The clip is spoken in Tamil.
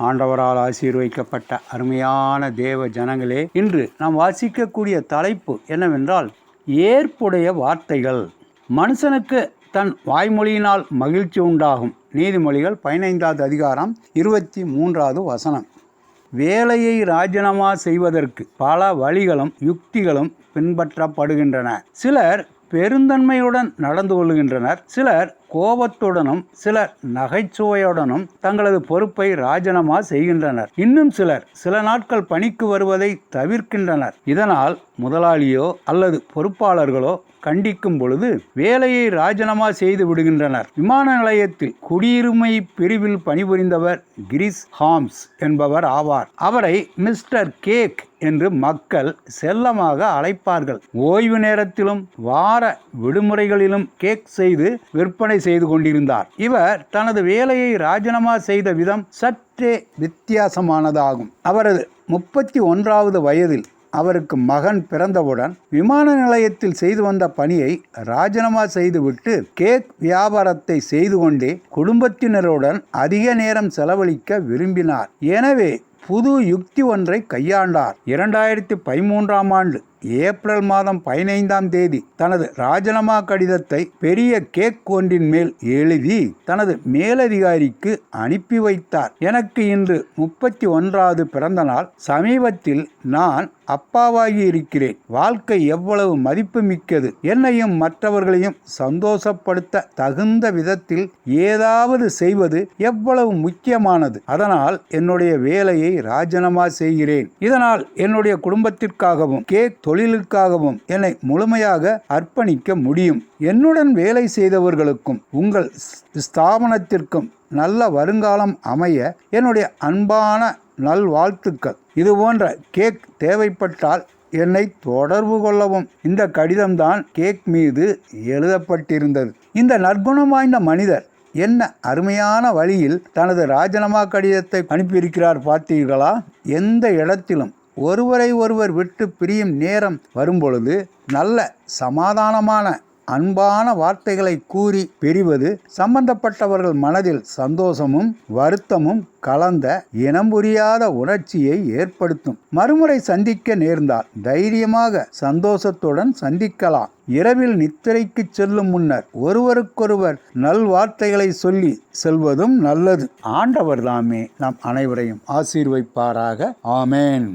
ஆண்டவரால் ஆசீர்வைக்கப்பட்ட அருமையான தேவ ஜனங்களே இன்று நாம் வாசிக்கக்கூடிய தலைப்பு என்னவென்றால் ஏற்புடைய வார்த்தைகள். மனுஷனுக்கு தன் வாய்மொழியினால் மகிழ்ச்சி உண்டாகும். நீதிமொழிகள் பதினைந்தாவது அதிகாரம் இருபத்தி மூன்றாவது வசனம். வேலையை ராஜினாமா செய்வதற்கு பல வழிகளும் யுக்திகளும் பின்பற்றப்படுகின்றன. சிலர் பெருந்தன்மையுடன் நடந்து கொள்கின்றனர். சிலர் கோபத்துடனும் சிலர் நகைச்சுவையுடனும் தங்களது பொறுப்பை ராஜினாமா செய்கின்றனர். இன்னும் சிலர் சில நாட்கள் பணிக்கு வருவதை தவிர்க்கின்றனர். இதனால் முதலாளியோ அல்லது பொறுப்பாளர்களோ கண்டிக்கும் பொழுது வேலையை ராஜினாமா செய்து விடுகின்றனர். விமான நிலையத்தில் குடியுரிமை பிரிவில் பணிபுரிந்தவர் கிரிஸ் ஹாம்ஸ் என்பவர் ஆவார். அவரை மிஸ்டர் கேக் என்று மக்கள் செல்லமாக அழைப்பார்கள். ஓய்வு நேரத்திலும் வார விடுமுறைகளிலும் கேக் செய்து விற்பனை செய்து கொண்டிருந்தார். இவர் தனது வேலையை ராஜினாமா செய்த விதம் சற்றே வித்தியாசமானதாகும். அவரது முப்பத்தி ஒன்றாவது வயதில் அவருக்கு மகன் பிறந்தவுடன் விமான நிலையத்தில் செய்து வந்த பணியை ராஜினாமா செய்துவிட்டு கேக் வியாபாரத்தை செய்து கொண்டே குடும்பத்தினருடன் அதிக நேரம் செலவழிக்க விரும்பினார். எனவே புது யுக்தி ஒன்றை கையாண்டார். இரண்டாயிரத்தி பதிமூன்றாம் ஆண்டு ஏப்ரல் மாதம் பதினைந்தாம் தேதி தனது ராஜினாமா கடிதத்தை பெரிய கேக் ஒன்றின் மேல் எழுதி தனது மேலதிகாரிக்கு அனுப்பி வைத்தார். எனக்கு இன்று முப்பத்தி ஒன்றாவது பிறந்த நாள். சமீபத்தில் நான் அப்பாவாகி இருக்கிறேன். வாழ்க்கை எவ்வளவு மதிப்பு மிக்கது என்னையும் மற்றவர்களையும் சந்தோஷப்படுத்த தகுந்த விதத்தில் ஏதாவது செய்வது எவ்வளவு முக்கியமானது. அதனால் என்னுடைய வேலையை ராஜினாமா செய்கிறேன். இதனால் என்னுடைய குடும்பத்திற்காகவும் கேக் தொழிலுக்காகவும் என்னை முழுமையாக அர்ப்பணிக்க முடியும். என்னுடன் வேலை செய்தவர்களுக்கும் உங்கள் ஸ்தாபனத்திற்கும் நல்ல வருங்காலம் அமைய என்னுடைய அன்பான நல்வாழ்த்துக்கள். இது போன்ற கேக் தேவைப்பட்டால் என்னை தொடர்பு கொள்ளவும். இந்த கடிதம்தான் கேக் மீது எழுதப்பட்டிருந்தது. இந்த நற்குணம் வாய்ந்த மனிதர் என்ன அருமையான வழியில் தனது ராஜினாமா கடிதத்தை அனுப்பியிருக்கிறார் பார்த்தீர்களா? எந்த இடத்திலும் ஒருவரை ஒருவர் விட்டு பிரியும் நேரம் வரும்பொழுது நல்ல சமாதானமான அன்பான வார்த்தைகளை கூறி பிரிவது சம்பந்தப்பட்டவர்கள் மனதில் சந்தோஷமும் வருத்தமும் கலந்த இனம் புரியாத உணர்ச்சியை ஏற்படுத்தும். மறுமுறை சந்திக்க நேர்ந்தால் தைரியமாக சந்தோஷத்துடன் சந்திக்கலாம். இரவில் நித்திரைக்கு செல்லும் முன்னர் ஒருவருக்கொருவர் நல்வார்த்தைகளை சொல்லி செல்வதும் நல்லது. ஆண்டவர் தாமே நம் அனைவரையும் ஆசீர்வைப்பாராக. ஆமேன்.